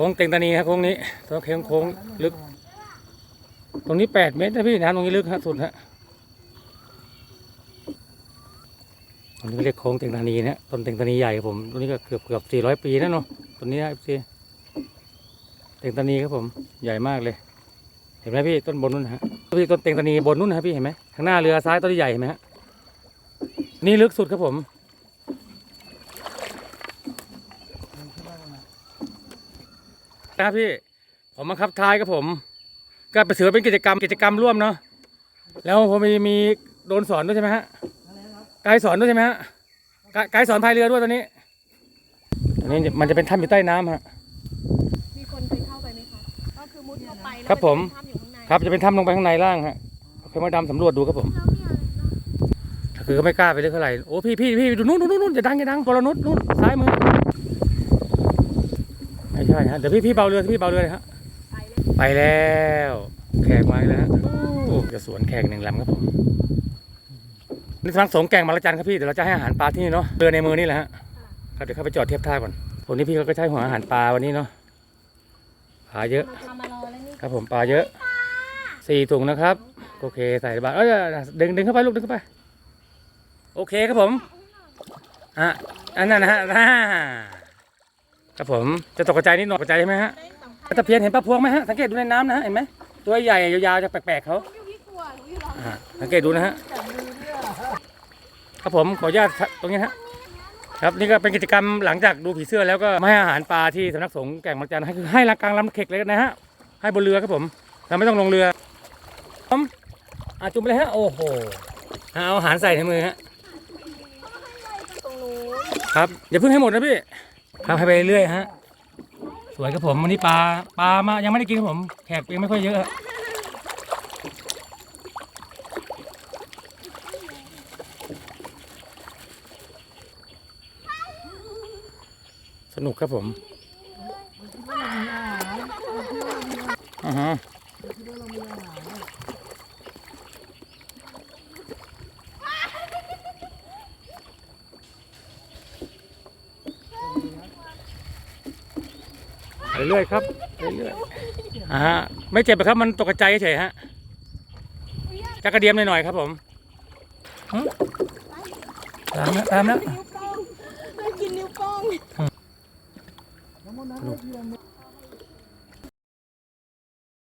ค้งเต็งตานีครับโค้งนี้ตัวเค้งโค้งลึก ตรงนี้แปดเมตรนะพี่น้ำตรงนี้ลึกฮะสุดฮะตรงนี้เรียกโค้งเต็งตานีนะต้นเต็งตานีใหญ่ครับผมต้นนี้ก็เกือบเกือบสี่ร้อยปีแล้วเนาะต้นนี้นะพี่เต็งตานีครับผมใหญ่มากเลย เห็นไหมพี่ต้นบนนู้นฮะพี่ต้นเต็งตานีบนนู้นนะพี่เห็นไหมข้างหน้าเรือซ้ายต้นใหญ่เห็นไหมฮะนี่ลึกสุดครับผม นะครับพี่ผมมาคับท้ายครับผม ก็ไปถือว่าเป็นกิจกรรมกิจกรรมร่วมเนาะแล้วผมมีมีโดนสอนด้วยใช่ไหมฮะไกด์สอนด้วยใช่ไหมฮะไกด์ไกด์สอนพายเรือด้วยตอนนี้อันนี้มันจะเป็นถ้ำอยู่ใต้น้ำฮะมีคนเคยเข้าไปไหมคะก็คือมุดเข้าไปแล้วครับผมนจะเป็นถ้ำอยู่ข้างในครับจะเป็นถ้ำลงไปข้างในล่างฮะเคยมาดำสำรวจดูครับผมคือก็ไม่กล้าไปเรื่องเท่าไหร่โอ้พี่พี่พี่ดูนู่นนู่นนู่นอย่าดังอย่าดังปรนุษนู่นซ้ายมือ ไม่ใช่ฮะเดี๋ยวพี่พี่เบาเรือพี่เบาเรือเลยฮะไปเลยไปแล้วแขกมาแล้วโอ้จะสวนแขกหนึ่งลำครับผมนี่ทางสงแกงมาละจันครับพี่เดี๋ยวเราจะให้อาหารปลาที่นี่เนาะเรือในมือนี่แหละฮะครับเดี๋ยวเข้าไปจอดเทียบท่าก่อนวันนี้พี่เขาก็ใช้หัวอาหารปลาวันนี้เนาะปลาเยอะครับผมปลาเยอะสี่ถุงนะครับโอเคใส่บาตรเอ้ยดึงดึงเข้าไปลูกดึงเข้าไป โอเคครับผมอะอันนั้นนะฮะ ครับผมจะตกใจนิดหน่อยตกใจใช่ไหมฮะได้สัมภาตะเพียนเห็นปลาพวงไหมฮะสังเกตดูในน้ำนะฮะเห็นไหมตัวใหญ่ยาวๆจะแปลกๆเขาอ่าสังเกตดูนะฮะครับผมขออนุญาตตรงนี้ฮะครับนี่ก็เป็นกิจกรรมหลังจากดูผีเสื้อแล้วก็มาให้อาหารปลาที่สำนักสงฆ์แก่งมังจันให้คือให้ลากลางลำเข็กเลยนะฮะให้บนเรือครับผมเราไม่ต้องลงเรือผมอาจุ่มไปเลยฮะโอ้โหเอาอาหารใส่ในมือฮะครับอย่าเพิ่งให้หมดนะพี่ ครับไปเรื่อยฮะ สวยครับผมวันนี้ปลาปลามายังไม่ได้กินครับผม แขกยังไม่ค่อยเยอะสนุกครับผมอ่าฮะไป เรื่อยครับไปเรื่อยอ่าฮะไม่เจ็บหรอกครับมันตกใจเฉยๆฮะจักกระเดียมหน่อยๆครับผมหึตามแล้วตามแล้วนิ้วโป้งไม่กินนิ้วโป้ง